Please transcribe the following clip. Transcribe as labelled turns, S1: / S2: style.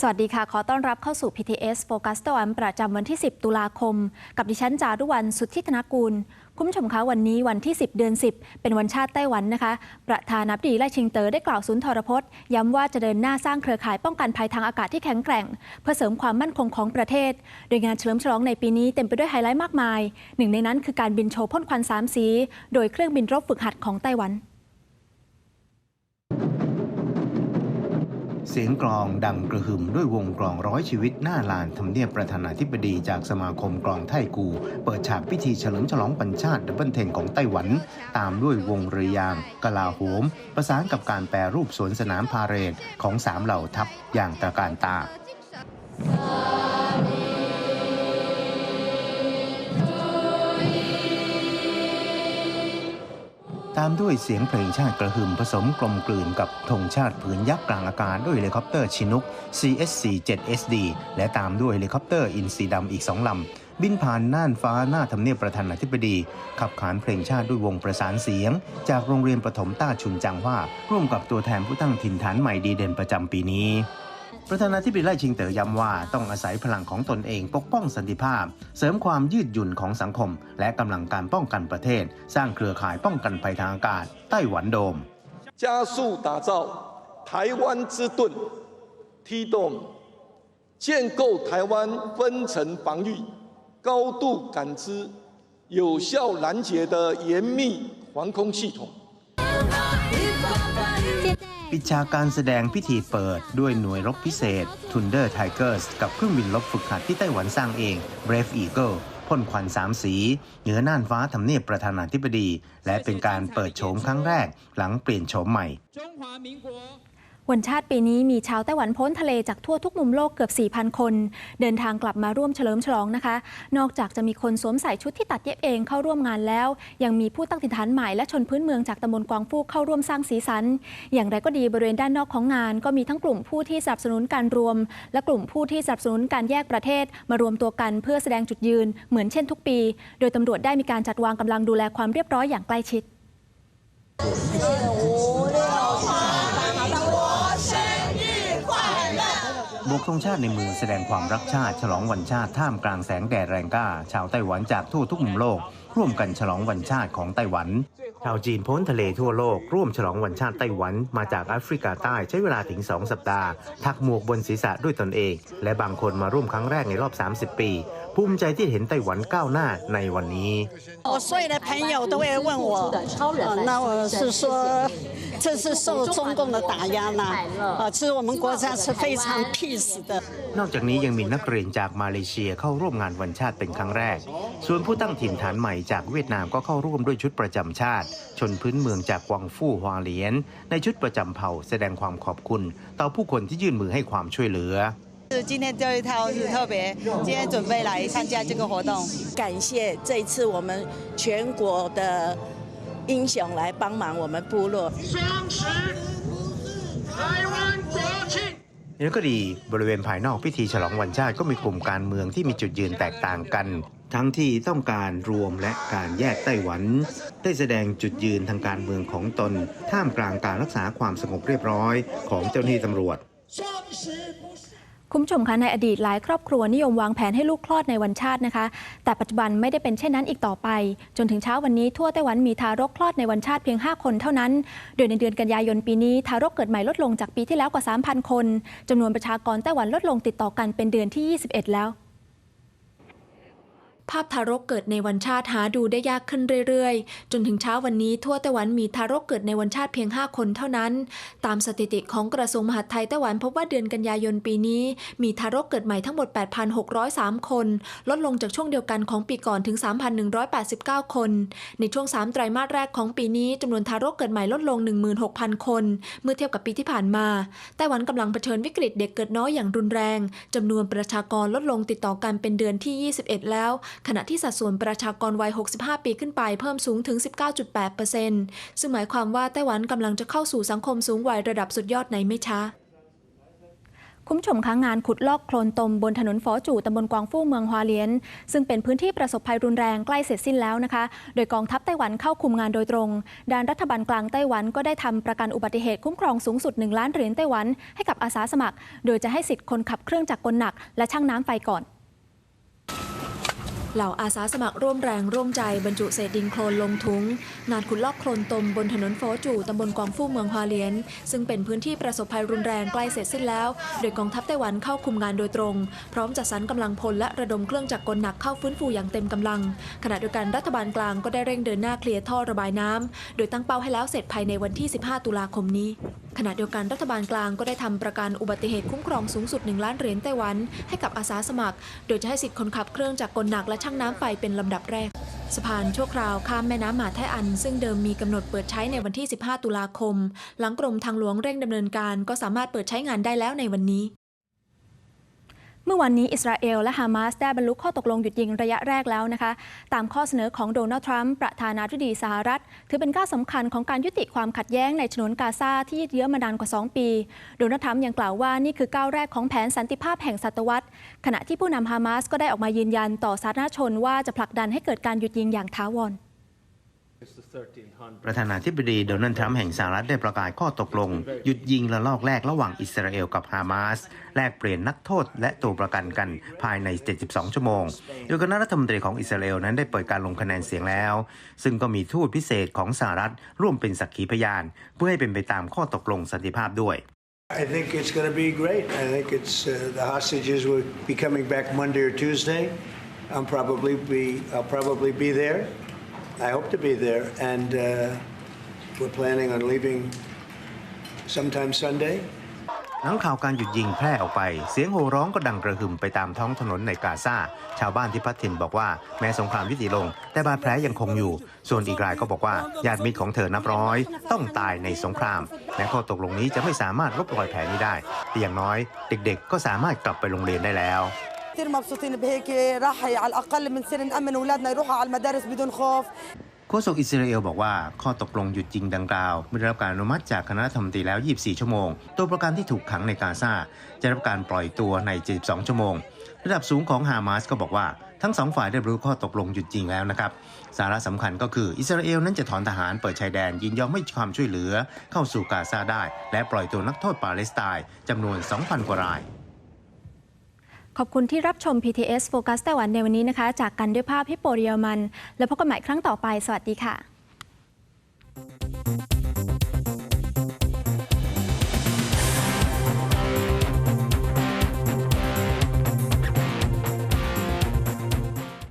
S1: สวัสดีค่ะ ขอต้อนรับเข้าสู่ PTS Focus ตะวันประจำวันที่ 10 ตุลาคม กับดิฉันจารุวรรณสุทธิธนกูล คุณผู้ชมคะวันนี้วันที่ 10 เดือน 10 เป็นวันชาติไต้หวันนะคะ ประธานาธิบดีไล่ชิงเต๋อได้กล่าวสุนทรพจน์ ย้ำว่าจะเดินหน้าสร้างเครือข่ายป้องกันภัยทางอากาศที่แข็งแกร่ง เพื่อเสริมความมั่นคงของประเทศ โดยงานเฉลิมฉลองในปีนี้เต็มไปด้วยไฮไลท์มากมาย หนึ่งในนั้นคือการบินโชว์พ่นควันสามสี โดยเครื่องบินรบฝึกหัดของไต้หวัน
S2: เสียงกลองดังกระหึ่มด้วยวงกลองร้อยชีวิตหน้าลานทำเนียบประธานาธิบดีจากสมาคมกลองไทกู เปิดฉากพิธีเฉลิมฉลองปัญชาติดับเบิลเทนของไต้หวัน ตามด้วยวงเรือยางกลาโหม ประสานกับการแปรรูปสวนสนามพาเรดของสามเหล่าทัพอย่างตระการตา ตามด้วยเสียงเพลงชาติกระหึ่มผสมกลมกลืนกับธงชาติผืนยักษ์กลางอากาศด้วยเฮลิคอปเตอร์ชินุก CSC 7 SD และตามด้วยเฮลิคอปเตอร์อินซีดำอีกสองลำ บินผ่านน่านฟ้าหน้าทำเนียบประธานาธิบดี ขับขานเพลงชาติด้วยวงประสานเสียง จากโรงเรียนประถมต้าชุนจังว่า ร่วมกับตัวแทนผู้ตั้งถิ่นฐานใหม่ดีเด่นประจำปีนี้ ประธานาธิบดีไล่ชิงเต๋อย้ำว่าต้องอาศัยพลังของตนเองปกป้องสันติภาพ เสริมความยืดหยุ่นของสังคม และกำลังการป้องกันประเทศ สร้างเครือข่ายป้องกันภัยทางอากาศ ไต้หวันโดม
S3: 加速打造台湾之盾 T Dome，建构台湾分层防御、高度感知、有效拦截的严密防空系统。
S2: ปิดฉากการแสดงพิธีเปิดด้วยหน่วยรบพิเศษ Thunder Tigers กับเครื่องบินรบฝึกหัดที่ไต้หวันสร้างเอง Brave Eagle พ่นควันสามสี เหนือน่านฟ้าทำเนียบประธานาธิบดี และเป็นการเปิดโฉมครั้งแรกหลังเปลี่ยนโฉมใหม่
S1: วันชาติปีนี้มีชาวไต้หวันพ้นทะเลจากทั่วทุกมุมโลกเกือบ 4,000 คน เดินทางกลับมาร่วมเฉลิมฉลองนะคะ นอกจากจะมีคนสวมใส่ชุดที่ตัดเย็บเองเข้าร่วมงานแล้ว ยังมีผู้ตั้งถิ่นฐานใหม่และชนพื้นเมืองจากตำบลกวางฟูกเข้าร่วมสร้างสีสัน อย่างไรก็ดีบริเวณด้านนอกของงาน ก็มีทั้งกลุ่มผู้ที่สนับสนุนการรวม และกลุ่มผู้ที่สนับสนุนการแยกประเทศ มารวมตัวกันเพื่อแสดงจุดยืนเหมือนเช่นทุกปี โดยตำรวจได้มีการจัดวางกำลังดูแลความเรียบร้อยอย่างใกล้ชิด
S2: ธงชาติในมือแสดงความรักชาติ ฉลองวันชาติท่ามกลางแสงแดดแรงกล้า ชาวไต้หวันจากทั่วทุกมุมโลก ร่วมกันฉลองวันชาติของไต้หวัน ชาวจีนพ้นทะเลทั่วโลก ร่วมฉลองวันชาติไต้หวันมาจากแอฟริกาใต้ใช้เวลาถึง 2 สัปดาห์ ทักหมวกบนศีรษะด้วยตนเอง และบางคนมาร่วมครั้งแรกในรอบ 30 ปี ภูมิใจที่เห็นไต้หวันก้าวหน้าในวันนี้
S4: 我所有的朋友都会问我，呃那我是说，这是受中共的打压呢？啊，其实我们国家是非常 peace 的。
S2: นอกจากนี้ยังมีนักเรียนจากมาเลเซียเข้าร่วมงานวันชาติเป็นครั้งแรก ส่วนผู้ตั้งถิ่นฐานใหม่ จากเวียดนามก็เข้าร่วมด้วยชุดประจำชาติ ชนพื้นเมืองจากกวางฟู่ฮวาเหลียน ในชุดประจำเผ่าแสดงความขอบคุณ ต่อผู้คนที่ยื่นมือให้ความช่วยเหลือ
S5: 是今天这一套是特别，今天准备来参加这个活动。
S4: 感谢这一次我们全国的英雄来帮忙我们部落。
S2: อย่างก็ดีบริเวณภายนอกพิธีฉลองวันชาติก็มีกลุ่มการเมืองที่มีจุดยืนแตกต่างกัน ทั้งที่ต้องการรวมและการแยกไต้หวัน ได้แสดงจุดยืนทางการเมืองของตน ท่ามกลางการรักษาความสงบเรียบร้อยของเจ้าหน้าที่ตำรวจ
S1: คุณผู้ชมคะในอดีตหลายครอบครัวนิยมวางแผนให้ลูกคลอดในวันชาตินะคะ แต่ปัจจุบันไม่ได้เป็นเช่นนั้นอีกต่อไป จนถึงเช้าวันนี้ทั่วไต้หวันมีทารกคลอดในวันชาติเพียง 5 คนเท่านั้น โดยในเดือนกันยายนปีนี้ทารกเกิดใหม่ลดลงจากปีที่แล้วกว่า 3,000 คนจำนวนประชากรไต้หวันลดลงติดต่อกันเป็นเดือนที่ 21 แล้ว ภาพทารกเกิดในวันชาติหาดูได้ยากขึ้นเรื่อยๆ จนถึงเช้าวันนี้ทั่วไต้หวันมีทารกเกิดในวันชาติเพียง 5 คนเท่านั้น ตามสถิติของกระทรวงมหาดไทยไต้หวันพบว่าเดือนกันยายนปีนี้ มีทารกเกิดใหม่ทั้งหมด 8,603 คน ลดลงจากช่วงเดียวกันของปีก่อนถึง 3,189 คน ในช่วง 3 ไตรมาสแรกของปีนี้จำนวนทารกเกิดใหม่ลดลง 16,000 คน เมื่อเทียบกับปีที่ผ่านมาไต้หวันกำลังเผชิญวิกฤตเด็กเกิดน้อยอย่างรุนแรงจำนวนประชากรลดลงติดต่อกันเป็นเดือนที่ 21 แล้วขณะที่สัดส่วนประชากรวัย 65 ปีขึ้นไปเพิ่มสูงถึง 19.8%ซึ่งหมายความว่าไต้หวันกำลังจะเข้าสู่สังคมสูงวัยระดับสุดยอดในไม่ช้า
S6: คุณผู้ชมคะงานขุดลอกโคลนตมบนถนนฟอจู่ตำบลกวางฟู่เมืองฮวาเลียน ซึ่งเป็นพื้นที่ประสบภัยรุนแรงใกล้เสร็จสิ้นแล้วนะคะ โดยกองทัพไต้หวันเข้าคุมงานโดยตรงด้านรัฐบาลกลางไต้หวันก็ได้ทำประกันอุบัติเหตุคุ้มครองสูงสุด 1 ล้านเหรียญไต้หวันให้กับอาสาสมัคร โดยจะให้สิทธิ์คนขับเครื่องจักรกลหนักและช่างน้ำไฟก่อน
S1: เหล่าอาสาสมัครร่วมแรงร่วมใจบรรจุเศษดินโคลนลงถุง งานขุดลอกโคลนตมบนถนนโฟจูตำบลกวางฟู่เมืองฮวาเลียน ซึ่งเป็นพื้นที่ประสบภัยรุนแรงใกล้เสร็จสิ้นแล้ว โดยกองทัพไต้หวันเข้าคุมงานโดยตรง พร้อมจัดสรรกำลังพลและระดมเครื่องจักรกลหนักเข้าฟื้นฟูอย่างเต็มกำลัง ขณะเดียวกันรัฐบาลกลางก็ได้เร่งเดินหน้าเคลียร์ท่อระบายน้ำโดยตั้งเป้าให้แล้วเสร็จภายในวันที่ 15 ตุลาคมนี้ ขณะเดียวกันรัฐบาลกลางก็ได้ทำประกันอุบัติเหตุคุ้มครองสูงสุด 1 ล้านเหรียญไต้หวัน ให้กับอาสาสมัคร โดยจะให้สิทธิ์คนขับเครื่องจักรกลหนักและช่างน้ำไฟเป็นลำดับแรกสะพานชั่วคราวข้ามแม่น้ำหมาไทอัน ซึ่งเดิมมีกำหนดเปิดใช้ในวันที่ 15 ตุลาคม หลังกรมทางหลวงเร่งดำเนินการก็สามารถเปิดใช้งานได้แล้วในวันนี้
S6: เมื่อวันนี้อิสราเอลและฮามาสได้บรรลุข้อตกลงหยุดยิงระยะแรกแล้วนะคะ ตามข้อเสนอของโดนัลด์ทรัมป์ประธานาธิบดีสหรัฐ ถือเป็นก้าวสำคัญของการยุติความขัดแย้งในฉนวนกาซาที่ยืดเยื้อมานานกว่า 2 ปี โดนัลด์ทรัมป์ยังกล่าวว่านี่คือก้าวแรกของแผนสันติภาพแห่งศตวรรษ ขณะที่ผู้นำฮามาสก็ได้ออกมายืนยันต่อสาธารณชนว่าจะผลักดันให้เกิดการหยุดยิงอย่างท้าวร
S2: ประธานาธิบดีโดนัลด์ทรัมป์แห่งสหรัฐได้ประกาศข้อตกลง หยุดยิงระลอกแรกระหว่างอิสราเอลกับฮามาส แลกเปลี่ยนนักโทษและตัวประกันกันภายใน 72 ชั่วโมง โดยคณะรัฐมนตรีของอิสราเอลนั้นได้เปิดการลงคะแนนเสียงแล้ว ซึ่งก็มีทูตพิเศษของสหรัฐร่วมเป็นสักขีพยาน เพื่อให้เป็นไปตามข้อตกลงสันติภาพด้วย
S7: I think it's going to be great. I think it's uh, the hostages will be coming back Monday or Tuesday. I'm probably be I'll probably be there. I hope to be there, and uh, we're planning on leaving sometime Sunday.
S2: หลังข่าวการหยุดยิงแพร่ออกไป เสียงโห่ร้องก็ดังกระหึ่มไปตามท้องถนนในกาซาชาวบ้านที่พัดถิ่นบอกว่าแม้สงครามยุติลง แต่บาดแผลยังคงอยู่ ส่วนอีกรายก็บอกว่าญาติมิตรของเธอนับร้อย ต้องตายในสงครามแม้ข้อตกลงนี้จะไม่สามารถลบรอยแผลนี้ได้ แต่อย่างน้อย เด็กๆ ก็สามารถกลับไปโรงเรียนได้แล้ว
S8: كثير مبسوطين بهيك راح على الاقل بنصير نامن اولادنا يروحوا على المدارس بدون خوف
S2: โฆษกอิสราเอลบอกว่าข้อตกลงหยุดยิงดังกล่าวไม่ได้รับการอนุมัติจากคณะรัฐมนตรีแล้ว 24 ชั่วโมง ตัวประกันที่ถูกขังในกาซาจะรับการปล่อยตัวใน 72 ชั่วโมง ระดับสูงของฮามาสก็บอกว่าทั้งสองฝ่ายได้รู้ข้อตกลงหยุดยิงแล้วนะครับ สาระสำคัญก็คืออิสราเอลนั้นจะถอนทหารเปิดชายแดน ยินยอมให้ความช่วยเหลือ เข้าสู่กาซาได้ และปล่อยตัวนักโทษปาเลสไตน์จำนวน 2,000 กว่าราย
S6: ขอบคุณที่รับชม PTS โฟกัสไต้หวันในวันนี้นะคะ จากกันด้วยภาพฮิปโปเรียมัน แล้วพบกันใหม่ครั้งต่อไป สวัสดีค่ะ